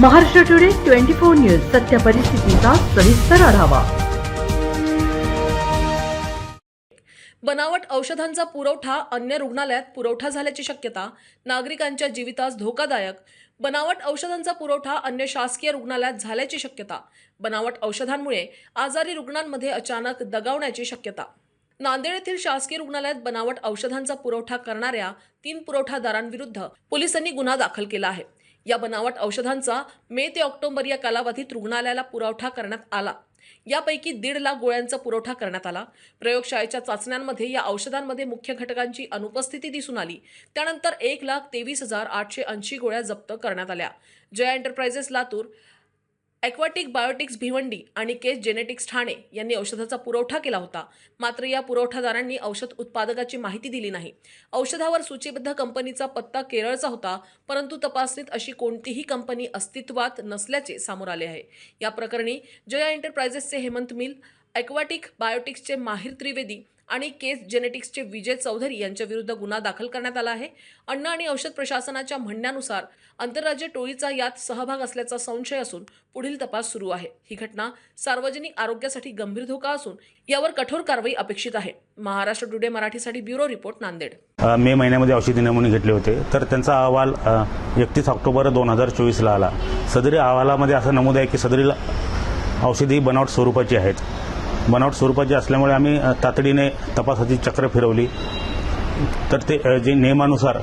Maharashtra today twenty four news सत्य परिस्थितीचा सविस्तर आढावा. बनावट औषधांचा पुरवठा अन्य रुग्णालयात पुरवठा झाल्याची शक्यता नागरिकांच्या जीवितास धोकादायक. बनावट औषधांचा पुरवठा अन्य शासकीय रुग्णालयात झाल्याची शक्यता. बनावट औषधांमुळे आजारी रुग्णांमध्ये अचानक दगावण्याची शक्यता. नांदेड येथील शासकीय रुग्णालयात बनावट औषधांचा पुरवठा करणाऱ्या तीन पुरवठादारांविरुद्ध पोलिसांनी गुन्हा दाखल केला आहे. या बनावट औषधांचा मे ते ऑक्टोबर या कालावधीत रुग्णालयाला पुरवठा करण्यात आला. यापैकी दीड लाख गोळ्यांचा पुरवठा करण्यात आला. प्रयोगशाळेच्या चाचण्यांमध्ये या औषधांमध्ये मुख्य घटकांची अनुपस्थिती दिसून आली. त्यानंतर एक लाख तेवीस हजार आठशे ऐंशी गोळ्या जप्त करण्यात आल्या. Jaya enterprises Latur aquatic biotics Bhiwandi आणि केस जेनेटिक्स ठाणे यांनी औषधाचा पुरवठा केला होता. मात्र या पुरवठादारांनी औषध उत्पादकाची माहिती दिली नाही. औषधावर सूचीबद्ध कंपनीचा पत्ता केरळचा होता परंतु तपासणीत अशी कोणतीही कंपनी अस्तित्वात नसल्याचे समोर आले आहे. या प्रकरणी जया एंटरप्राइजेसचे हेमंत मिल ॲक्वाटिक बायोटिक्सचे माहिर त्रिवेदी आणि केस जेनेटिक्सचे विजय चौधरी यांच्या विरुद्ध गुन्हा दाखल करण्यात आला आहे. अन्न आणि औषध प्रशासनाच्या म्हणण्यानुसार आंतरराज्य टोळीचा यात सहभाग असल्याचा संशय असून पुढील तपास सुरू आहे. ही घटना सार्वजनिक आरोग्यासाठी गंभीर धोका असून यावर कठोर कारवाई अपेक्षित आहे. महाराष्ट्र टुडे मराठीसाठी ब्युरो रिपोर्ट नांदेड. मे महिन्यामध्ये औषधी नमुने घेतले होते. तर त्यांचा अहवाल एकतीस ऑक्टोबर दोन हजार चोवीसला आला. सदरी अहवालामध्ये असं नमूद आहे की सदरील औषधी बनावट स्वरूपाची आहेत. बनावट स्वरूपाची असल्यामुळे आम्ही तातडीने तपासाची चक्र फिरवली. तर ते जे नियमानुसार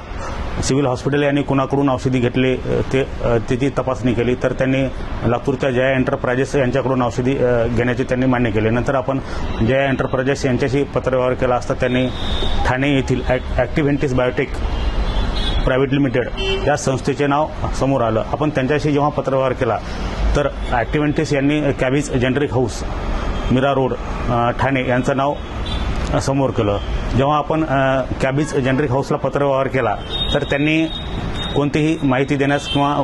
सिव्हिल हॉस्पिटल यांनी कुणाकडून औषधी घेतले ते त्याची तपासणी केली. तर त्यांनी लातूरच्या जया एंटरप्राइजेस यांच्याकडून औषधी घेण्याचे त्यांनी मान्य केले. नंतर आपण जया एंटरप्राइजेस यांच्याशी पत्रव्यवहार केला असता त्यांनी ठाणे येथील ॲक्टिव्हेंटिस बायोटेक प्रायव्हेट लिमिटेड या संस्थेचे नाव समोर आलं. आपण त्यांच्याशी जेव्हा पत्रव्यवहार केला तर ॲक्टिव्हेंटिस यांनी कॅबिज generic house Mira road Thane यांचं नाव समोर केलं. जेव्हा आपण कॅबीज कॅबिज हाऊसला पत्रव्यवहार केला तर त्यांनी कोणतीही माहिती देण्यास किंवा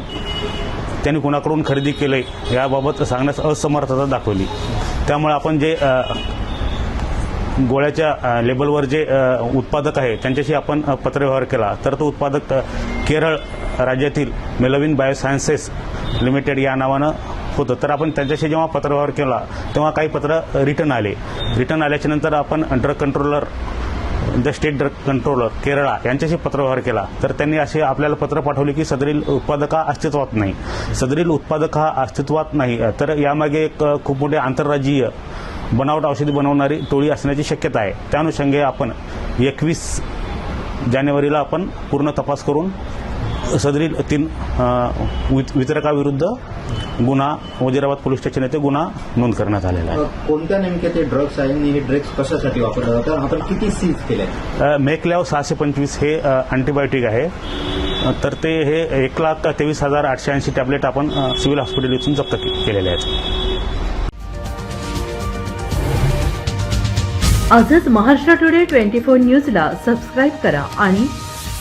त्यांनी कुणाकडून खरेदी केले याबाबत सांगण्यास असमर्थता दाखवली. त्यामुळे आपण जे गोळ्याच्या लेबलवर जे उत्पादक आहे त्यांच्याशी आपण पत्रव्यवहार केला. तर तो उत्पादक केरळ राज्यातील मेलविन बायोसायन्सेस लिमिटेड या नावानं होतं. तर आपण त्यांच्याशी जेव्हा पत्रव्यवहार केला तेव्हा काही पत्र रिटर्न आले. रिटर्न आल्याच्यानंतर आपण drug controller the state drug controller Kerala यांच्याशी पत्रव्यवहार केला. तर त्यांनी असे आपल्याला पत्र पाठवले की सदरील उत्पादक हा अस्तित्वात नाही. सदरील उत्पादक हा अस्तित्वात नाही. तर यामागे एक खूप मोठे आंतरराज्यीय बनावट औषधी बनवणारी टोळी असण्याची शक्यता आहे. त्या अनुषंगे आपण एकवीस जानेवारीला आपण पूर्ण तपास करून सदरील तीन वितरकाविरुद्ध गुन्हा वजिराबाद पोलीस स्टेशन येथे गुन्हा नोंद करण्यात आलेला आहे. कोणत्या नेमके ते ड्रग्स आहे आणि हे ड्रग्स कशासाठी वापरले जातात? आपण किती सीज केले? अ, मेकलॅव सहाशे पंचवीस हे अँटीबायोटिक आहे. तर ते हे एक लाख तेवीस हजार आठशे ऐंशी टॅबलेट आपण सिव्हिल हॉस्पिटल इथून जप्त के- केलेले आहेत. आजच महाराष्ट्र टुडे ट्वेंटी फोर न्यूजला सबस्क्राईब करा आणि